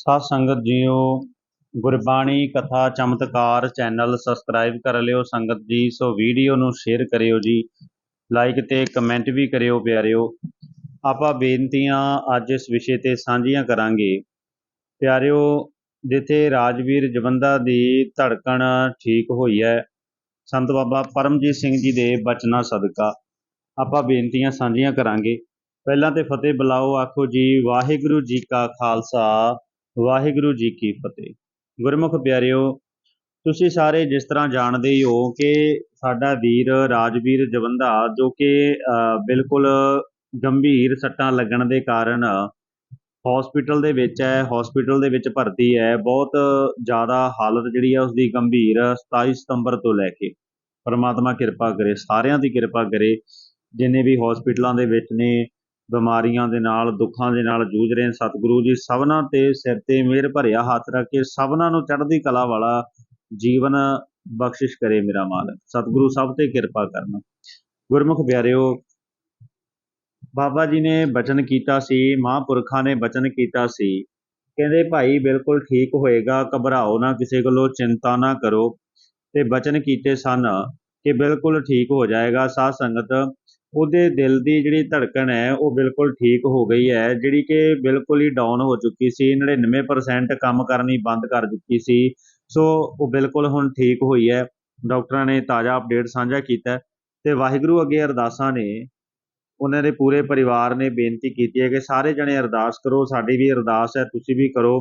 ਸਾਧ ਸੰਗਤ ਜੀਓ, ਗੁਰਬਾਣੀ ਕਥਾ ਚਮਤਕਾਰ ਚੈਨਲ ਸਬਸਕ੍ਰਾਈਬ ਕਰ ਲਿਓ, ਸੰਗਤ ਜੀ, ਸੋ ਵੀਡੀਓ ਨੂੰ ਸ਼ੇਅਰ ਕਰਿਓ ਜੀ ਲਾਈਕ ਤੇ ਕਮੈਂਟ ਵੀ ਕਰਿਓ ਪਿਆਰਿਓ। ਆਪਾਂ ਬੇਨਤੀਆਂ ਅੱਜ ਇਸ ਵਿਸ਼ੇ ਤੇ ਸਾਂਝੀਆਂ ਕਰਾਂਗੇ। ਪਿਆਰਿਓ, ਜਿੱਥੇ ਰਾਜਵੀਰ ਜਵੰਦਾ ਦੀ ਧੜਕਣ ਠੀਕ ਹੋਈ ਹੈ, ਸੰਤ ਬਾਬਾ ਪਰਮਜੀਤ ਸਿੰਘ ਜੀ ਦੇ ਬਚਨਾਂ ਸਦਕਾ ਆਪਾਂ ਬੇਨਤੀਆਂ ਸਾਂਝੀਆਂ ਕਰਾਂਗੇ। ਪਹਿਲਾਂ ਤੇ ਫਤਿਹ ਬੁਲਾਓ, ਆਖੋ ਜੀ, ਵਾਹਿਗੁਰੂ ਜੀ ਕਾ ਖਾਲਸਾ ਵਾਹਿਗੁਰੂ ਜੀ ਕੀ ਫਤਿਹ। ਗੁਰਮੁਖ ਪਿਆਰਿਓ, ਤੁਸੀਂ ਸਾਰੇ ਜਿਸ ਤਰ੍ਹਾਂ ਜਾਣਦੇ ਹੀ ਹੋ ਕਿ ਸਾਡਾ ਵੀਰ, ਰਾਜਵੀਰ ਜਵੰਦਾ, ਜੋ ਕਿ ਬਿਲਕੁਲ ਗੰਭੀਰ ਸੱਟਾਂ ਲੱਗਣ ਦੇ ਕਾਰਨ ਹਸਪੀਟਲ ਦੇ ਵਿੱਚ ਹੈ ਹਸਪੀਟਲ ਦੇ ਵਿੱਚ ਭਰਤੀ ਹੈ, ਬਹੁਤ ਜ਼ਿਆਦਾ ਹਾਲਤ ਜਿਹੜੀ ਹੈ ਉਸਦੀ ਗੰਭੀਰ 27 ਸਤੰਬਰ ਤੋਂ ਲੈ ਕੇ। ਪਰਮਾਤਮਾ ਕਿਰਪਾ ਕਰੇ, ਸਾਰਿਆਂ ਦੀ ਕਿਰਪਾ ਕਰੇ, ਜਿੰਨੇ ਵੀ ਹਸਪੀਟਲਾਂ ਦੇ ਵਿੱਚ ਨੇ ਬਿਮਾਰੀਆਂ ਦੇ ਨਾਲ, ਦੁੱਖਾਂ ਦੇ ਨਾਲ ਜੂਝ ਰਹੇ ਸਤਿਗੁਰੂ ਜੀ, ਸਭਨਾਂ ਤੇ ਸਿਰ ਤੇ ਮਿਹਰ ਭਰਿਆ ਹੱਥ ਰੱਖ ਕੇ ਸਭਨਾਂ ਨੂੰ ਚੜ੍ਹਦੀ ਕਲਾ ਵਾਲਾ ਜੀਵਨ ਬਖਸ਼ਿਸ਼ ਕਰੇ ਮੇਰਾ ਮਾਲਕ। ਸਤਿਗੁਰੂ ਸਭ ਤੇ ਕਿਰਪਾ ਕਰਨ। ਗੁਰਮੁਖ ਪਿਆਰਿਓ, ਬਾਬਾ ਜੀ ਨੇ ਬਚਨ ਕੀਤਾ ਸੀ, ਮਹਾਂਪੁਰਖਾਂ ਨੇ ਬਚਨ ਕੀਤਾ ਸੀ। ਕਹਿੰਦੇ, ਭਾਈ, ਬਿਲਕੁਲ ਠੀਕ ਹੋਏਗਾ, ਘਬਰਾਓ ਨਾ, ਕਿਸੇ ਕੋਲੋਂ ਚਿੰਤਾ ਨਾ ਕਰੋ। ਤੇ ਬਚਨ ਕੀਤੇ ਸਨ ਕਿ ਬਿਲਕੁਲ ਠੀਕ ਹੋ ਜਾਏਗਾ। ਸਾਧ ਸੰਗਤ ਉਹਦੇ ਦਿਲ ਦੀ ਜਿਹੜੀ ਧੜਕਣ ਹੈ, ਉਹ ਬਿਲਕੁਲ ਠੀਕ ਹੋ ਗਈ ਹੈ, ਜਿਹੜੀ ਕਿ ਬਿਲਕੁਲ ਹੀ ਡਾਊਨ ਹੋ ਚੁੱਕੀ ਸੀ 99% ਕੰਮ ਕਰਨੀ ਬੰਦ ਕਰ ਚੁੱਕੀ ਸੀ, ਸੋ ਉਹ ਬਿਲਕੁਲ ਹੁਣ ਠੀਕ ਹੋਈ ਹੈ। ਡਾਕਟਰਾਂ ਨੇ ਤਾਜ਼ਾ ਅਪਡੇਟ ਸਾਂਝਾ ਕੀਤਾ ਹੈ ਤੇ ਵਾਹਿਗੁਰੂ ਅੱਗੇ ਅਰਦਾਸਾਂ ਨੇ, ਉਹਨਾਂ ਦੇ ਪੂਰੇ ਪਰਿਵਾਰ ਨੇ ਬੇਨਤੀ ਕੀਤੀ ਹੈ ਕਿ ਸਾਰੇ ਜਣੇ ਅਰਦਾਸ ਕਰੋ, ਸਾਡੀ ਵੀ ਅਰਦਾਸ ਹੈ, ਤੁਸੀਂ ਵੀ ਕਰੋ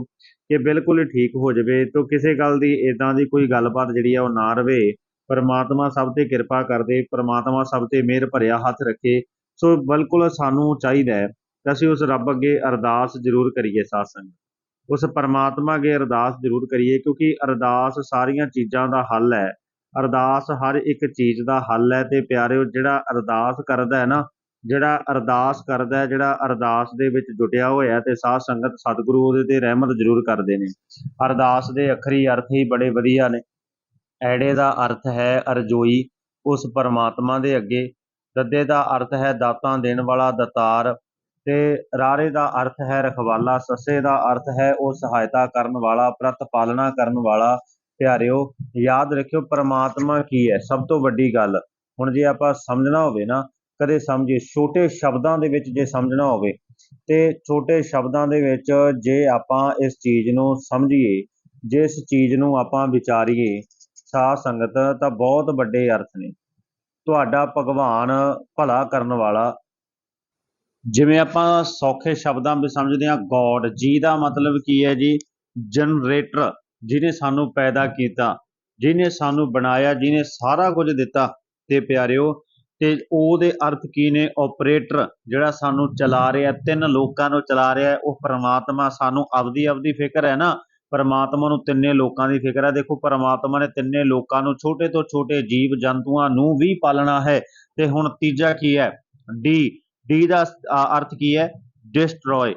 ਕਿ ਬਿਲਕੁਲ ਹੀ ਠੀਕ ਹੋ ਜਾਵੇ। ਤਾਂ ਕਿਸੇ ਗੱਲ ਦੀ ਇਦਾਂ ਦੀ ਕੋਈ ਗੱਲਬਾਤ ਜਿਹੜੀ ਆ, ਉਹ ਨਾ ਰਵੇ। ਪਰਮਾਤਮਾ ਸਭ ਤੇ ਕਿਰਪਾ ਕਰਦੇ, ਪਰਮਾਤਮਾ ਸਭ ਤੇ ਮਿਹਰ ਭਰਿਆ ਹੱਥ ਰੱਖੇ। ਸੋ ਬਿਲਕੁਲ ਸਾਨੂੰ ਚਾਹੀਦਾ ਹੈ ਕਿ ਅਸੀਂ ਉਸ ਰੱਬ ਅੱਗੇ ਅਰਦਾਸ ਜ਼ਰੂਰ ਕਰੀਏ ਸਾਧ ਸੰਗਤ। ਉਸ ਪਰਮਾਤਮਾ ਅੱਗੇ ਅਰਦਾਸ ਜ਼ਰੂਰ ਕਰੀਏ ਕਿਉਂਕਿ ਅਰਦਾਸ ਸਾਰੀਆਂ ਚੀਜ਼ਾਂ ਦਾ ਹੱਲ ਹੈ। ਅਰਦਾਸ ਹਰ ਇੱਕ ਚੀਜ਼ ਦਾ ਹੱਲ ਹੈ ਤੇ ਪਿਆਰਿਓ, ਜਿਹੜਾ ਅਰਦਾਸ ਕਰਦਾ ਹੈ ਨਾ, ਜਿਹੜਾ ਅਰਦਾਸ ਕਰਦਾ ਜਿਹੜਾ ਅਰਦਾਸ ਦੇ ਵਿੱਚ ਜੁਟਿਆ ਹੋਇਆ ਹੈ ਤੇ ਸਾਧ ਸੰਗਤ ਸਤਿਗੁਰੂ ਉਹਦੇ ਤੇ ਰਹਿਮਤ ਜ਼ਰੂਰ ਕਰਦੇ ਨੇ। ਅਰਦਾਸ ਦੇ ਅੱਖਰੀ ਅਰਥ ਹੀ ਬੜੇ ਵਧੀਆ ਨੇ। ਐੜੇ ਦਾ ਅਰਥ ਹੈ ਅਰਜੋਈ, ਉਸ ਪਰਮਾਤਮਾ ਦੇ ਅੱਗੇ। ਦੱਦੇ ਦਾ ਅਰਥ ਹੈ ਦਾਤਾਂ ਦੇਣ ਵਾਲਾ ਦਤਾਰ ਤੇ ਰਾਰੇ ਦਾ ਅਰਥ ਹੈ ਰਖਵਾਲਾ। ਸੱਸੇ ਦਾ ਅਰਥ ਹੈ ਉਹ ਸਹਾਇਤਾ ਕਰਨ ਵਾਲਾ, ਪ੍ਰਤ ਪਾਲਣਾ ਕਰਨ ਵਾਲਾ। ਪਿਆਰਿਓ, ਯਾਦ ਰੱਖਿਓ ਪਰਮਾਤਮਾ ਕੀ ਹੈ। ਸਭ ਤੋਂ ਵੱਡੀ ਗੱਲ, ਹੁਣ ਜੇ ਆਪਾਂ ਸਮਝਣਾ ਹੋਵੇ ਨਾ, ਕਦੇ ਸਮਝੇ, ਛੋਟੇ ਸ਼ਬਦਾਂ ਦੇ ਵਿੱਚ ਜੇ ਸਮਝਣਾ ਹੋਵੇ, ਤੇ ਛੋਟੇ ਸ਼ਬਦਾਂ ਦੇ ਵਿੱਚ ਜੇ ਆਪਾਂ ਇਸ ਚੀਜ਼ ਨੂੰ ਸਮਝੀਏ ਜਿਸ ਚੀਜ਼ ਨੂੰ ਆਪਾਂ ਵਿਚਾਰੀਏ ਸਾਧ ਸੰਗਤ ਤਾਂ ਬਹੁਤ ਵੱਡੇ ਅਰਥ ਨੇ। ਤੁਹਾਡਾ ਭਗਵਾਨ ਭਲਾ ਕਰਨ ਵਾਲਾ। ਜਿਵੇਂ ਆਪਾਂ ਸੌਖੇ ਸ਼ਬਦਾਂ ਵਿੱਚ ਸਮਝਦੇ ਹਾਂ ਗੋਡ ਜੀ ਦਾ ਮਤਲਬ ਕੀ ਹੈ ਜੀ? ਜਨਰੇਟਰ ਜਿਹਨੇ ਸਾਨੂੰ ਪੈਦਾ ਕੀਤਾ, ਜਿਹਨੇ ਸਾਨੂੰ ਬਣਾਇਆ, ਜਿਹਨੇ ਸਾਰਾ ਕੁਝ ਦਿੱਤਾ ਤੇ ਪਿਆਰਿਓ, ਤੇ ਉਹਦੇ ਅਰਥ ਕੀ ਨੇ? ਆਪਰੇਟਰ ਜਿਹੜਾ ਸਾਨੂੰ ਚਲਾ ਰਿਹਾ, ਤਿੰਨ ਲੋਕਾਂ ਨੂੰ ਚਲਾ ਰਿਹਾ, ਉਹ ਪਰਮਾਤਮਾ ਸਾਨੂੰ ਆਪਦੀ ਆਪਦੀ ਫਿਕਰ ਹੈ ਨਾ। ਪਰਮਾਤਮਾ ਨੂੰ ਤਿੰਨੇ ਲੋਕਾਂ ਦੀ ਫਿਕਰ ਹੈ। ਦੇਖੋ, ਪਰਮਾਤਮਾ ਨੇ ਤਿੰਨੇ ਲੋਕਾਂ ਨੂੰ ਛੋਟੇ ਤੋਂ ਛੋਟੇ ਜੀਵ ਜੰਤੂਆਂ ਨੂੰ ਵੀ ਪਾਲਣਾ ਹੈ। ਤੇ ਹੁਣ ਤੀਜਾ ਕੀ ਹੈ? ਡੀ ਡੀ ਦਾ ਅਰਥ ਕੀ ਹੈ? ਡਿਸਟਰੋਏ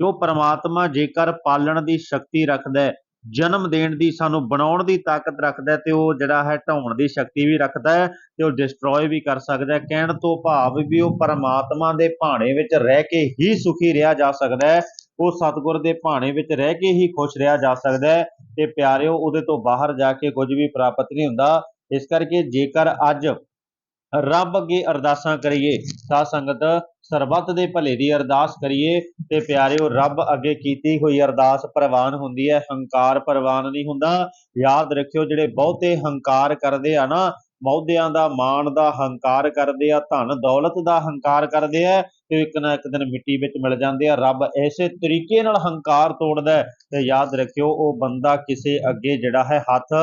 ਜੋ ਪਰਮਾਤਮਾ ਜੇਕਰ ਪਾਲਣ ਦੀ ਸ਼ਕਤੀ ਰੱਖਦਾ ਜਨਮ ਦੇਣ ਦੀ, ਸਾਨੂੰ ਬਣਾਉਣ ਦੀ ਤਾਕਤ ਰੱਖਦਾ ਤੇ ਉਹ ਜਿਹੜਾ ਹੈ ਢਾਉਣ ਦੀ ਸ਼ਕਤੀ ਵੀ ਰੱਖਦਾ ਹੈ ਤੇ ਉਹ ਡਿਸਟਰੋਏ ਵੀ ਕਰ ਸਕਦਾ ਹੈ। ਕਹਿਣ ਤੋਂ ਭਾਵ ਵੀ ਉਹ ਪਰਮਾਤਮਾ ਦੇ ਭਾਣੇ ਵਿੱਚ ਰਹਿ ਕੇ ਹੀ ਸੁਖੀ ਰਿਹਾ ਜਾ ਸਕਦਾ ਹੈ। ਉਹ ਸਤਿਗੁਰ ਦੇ ਭਾਣੇ ਵਿੱਚ ਰਹਿ ਕੇ ਹੀ ਖੁਸ਼ ਰਿਹਾ ਜਾ ਸਕਦਾ ਹੈ ਤੇ ਪਿਆਰਿਓ, ਉਹਦੇ ਤੋਂ ਬਾਹਰ ਜਾ ਕੇ ਕੁਝ ਵੀ ਪ੍ਰਾਪਤ ਨਹੀਂ ਹੁੰਦਾ। ਇਸ ਕਰਕੇ ਜੇਕਰ ਅੱਜ ਰੱਬ ਅੱਗੇ ਅਰਦਾਸਾਂ ਕਰੀਏ, ਸਾਧ ਸੰਗਤ ਸਰਬੱਤ ਦੇ ਭਲੇ ਦੀ ਅਰਦਾਸ ਕਰੀਏ ਤੇ ਪਿਆਰਿਓ, ਰੱਬ ਅੱਗੇ ਕੀਤੀ ਹੋਈ ਅਰਦਾਸ ਪ੍ਰਵਾਨ ਹੁੰਦੀ ਹੈ। ਹੰਕਾਰ ਪ੍ਰਵਾਨ ਨਹੀਂ ਹੁੰਦਾ। ਯਾਦ ਰੱਖਿਓ, ਜਿਹੜੇ ਬਹੁਤੇ ਹੰਕਾਰ ਕਰਦੇ ਆ ਨਾ ਮੌਦਿਆਂ ਦਾ ਮਾਣ ਦਾ ਹੰਕਾਰ ਕਰਦੇ ਆ, ਧਨ ਦੌਲਤ ਦਾ ਹੰਕਾਰ ਕਰਦੇ ਆ ਤੇ ਇੱਕ ਨਾ ਇੱਕ ਦਿਨ ਮਿੱਟੀ ਵਿੱਚ ਮਿਲ ਜਾਂਦੇ ਆ। ਰੱਬ ਐਸੇ ਤਰੀਕੇ ਨਾਲ ਹੰਕਾਰ ਤੋੜਦਾ ਤੇ ਯਾਦ ਰੱਖਿਓ, ਉਹ ਬੰਦਾ ਕਿਸੇ ਅੱਗੇ ਜਿਹੜਾ ਹੈ ਹੱਥ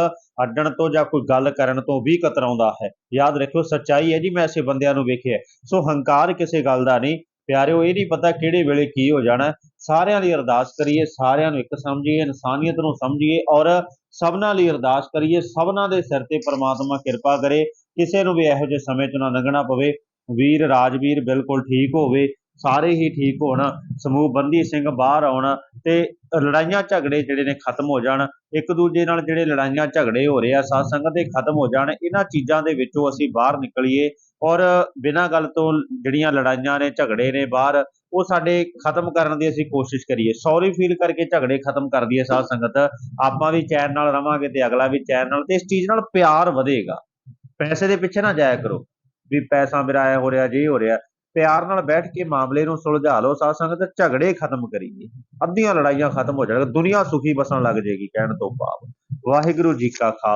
ਅੱਡਣ ਤੋਂ ਜਾਂ ਕੋਈ ਗੱਲ ਕਰਨ ਤੋਂ ਵੀ ਕਤਰਾਉਂਦਾ ਹੈ। ਯਾਦ ਰੱਖਿਓ, ਸੱਚਾਈ ਹੈ ਜੀ, ਮੈਂ ਐਸੇ ਬੰਦਿਆਂ ਨੂੰ ਵੇਖਿਆ ਸੋ ਹੰਕਾਰ ਕਿਸੇ ਗੱਲ ਦਾ ਨਹੀਂ। ਪਿਆਰਿਓ, ਇਹ ਨਹੀਂ ਪਤਾ ਕਿਹੜੇ ਵੇਲੇ ਕੀ ਹੋ ਜਾਣਾ ਸਾਰਿਆਂ ਦੀ ਅਰਦਾਸ ਕਰੀਏ, ਸਾਰਿਆਂ ਨੂੰ ਇੱਕ ਸਮਝੀਏ, ਇਨਸਾਨੀਅਤ ਨੂੰ ਸਮਝੀਏ ਔਰ ਸਭਨਾਂ ਲਈ ਅਰਦਾਸ ਕਰੀਏ, ਸਭਨਾਂ ਦੇ ਸਿਰ ਤੇ ਪ੍ਰਮਾਤਮਾ ਕਿਰਪਾ ਕਰੇ, ਕਿਸੇ ਨੂੰ ਵੀ ਇਹੋ ਜਿਹੇ ਸਮੇਂ ਚ ਨਾ ਲੰਘਣਾ ਪਵੇ। ਵੀਰ, ਰਾਜਵੀਰ ਬਿਲਕੁਲ ਠੀਕ ਹੋਵੇ, ਸਾਰੇ ਹੀ ਠੀਕ ਹੋਣ, ਸਮੂਹ ਬੰਦੀ ਸਿੰਘ ਬਾਹਰ ਆਉਣ ਤੇ ਲੜਾਈਆਂ ਝਗੜੇ ਜਿਹੜੇ ਨੇ ਖਤਮ ਹੋ ਜਾਣ, ਇੱਕ ਦੂਜੇ ਨਾਲ ਜਿਹੜੇ ਲੜਾਈਆਂ ਝਗੜੇ ਹੋ ਰਹੇ ਆ ਸਾਧ ਸੰਗਤ ਦੇ ਖਤਮ ਹੋ ਜਾਣ, ਇਹਨਾਂ ਚੀਜ਼ਾਂ ਦੇ ਵਿੱਚੋਂ ਅਸੀਂ ਬਾਹਰ ਨਿਕਲੀਏ ਔਰ ਬਿਨਾਂ ਗੱਲ ਤੋਂ ਜਿਹੜੀਆਂ ਲੜਾਈਆਂ ਨੇ, ਝਗੜੇ ਨੇ ਬਾਹਰ ਉਹ ਸਾਡੇ ਖਤਮ ਕਰਨ ਦੀ ਅਸੀਂ ਕੋਸ਼ਿਸ਼ ਕਰੀਏ। ਸੌਰੀ ਫੀਲ ਕਰਕੇ ਝਗੜੇ ਖਤਮ ਕਰ ਦਈਏ ਸਾਧ ਸੰਗਤ। ਆਪਾਂ ਵੀ ਚੈਨ ਨਾਲ ਰਵਾਂਗੇ ਤੇ ਅਗਲਾ ਵੀ ਚੈਨ ਨਾਲ ਤੇ ਇਸ ਚੀਜ਼ ਨਾਲ ਪਿਆਰ ਵਧੇਗਾ। ਪੈਸੇ ਦੇ ਪਿੱਛੇ ਨਾ ਜਾਇਆ ਕਰੋ। ਵੀ ਪੈਸਾ ਮੇਰਾ ਐ ਹੋ ਰਿਹਾ, ਜੇ ਹੋ ਰਿਹਾ। ਪਿਆਰ ਨਾਲ ਬੈਠ ਕੇ ਮਾਮਲੇ ਨੂੰ ਸੁਲਝਾ ਲਓ ਸਾਧ ਸੰਗਤ, ਝਗੜੇ ਖਤਮ ਕਰੀਏ। ਅੱਧੀਆਂ ਲੜਾਈਆਂ ਖਤਮ ਹੋ ਜਾਣਗੀਆਂ। ਦੁਨੀਆ ਸੁਖੀ ਬਸਣ ਲੱਗ ਜਾਏਗੀ ਕਹਿਣ ਤੋਂ ਭਾਵ। ਵਾਹਿਗੁਰੂ ਜੀ ਕਾ ਖਾਲਸਾ।